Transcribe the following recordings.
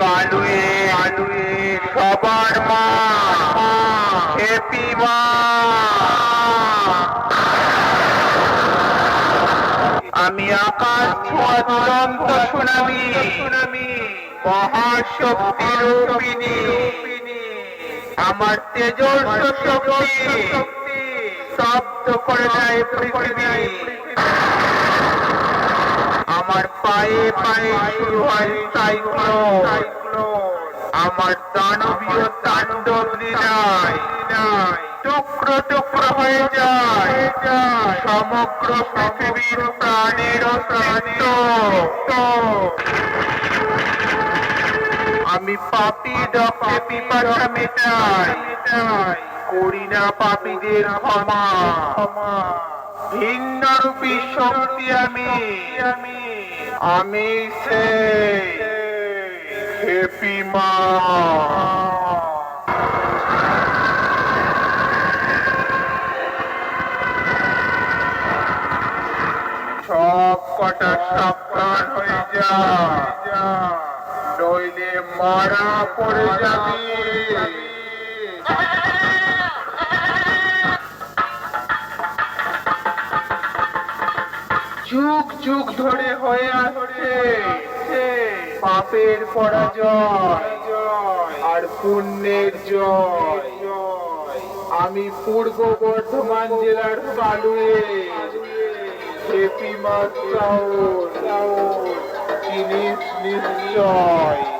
কালুয়ে কালুয়ে সবার মা মা আমি আকাশ ছোঁয়া দুরন্ত সুনামি সুনামি মহাশক্তি রূপিণী আমার তেজস্ব শক্তি শব্দ করে দেয় পৃথিবী হয় আমার দানবীয় তাণ্ডব লীলায় টুকরো টুকরো হয়ে যায় সমগ্র পৃথিবীর প্রাণের আমি পাপি ডকে পিপাসা মেটাই করি না পাপীদের ক্ষমা ভিন্ন রূপী শক্তি আমি আমি আমি সে হেপি মা। সব কটা সাবধান হয়ে যা। নইলে মারা পড়ে যাবি। যুগ যুগ ধরে হয়ে আসছে। পাপের পরাজয় আর পুণ্যের জয়। আমি পূর্ব বর্ধমান জেলার কালুয়ে। জেপি মাস জিনিস নিশ্চয়।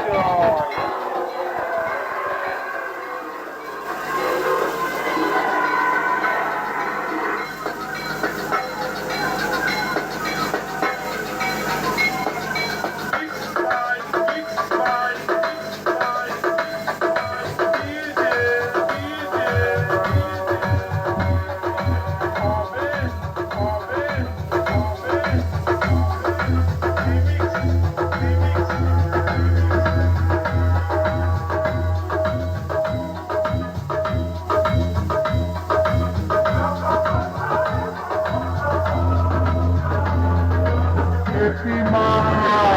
করেছি মা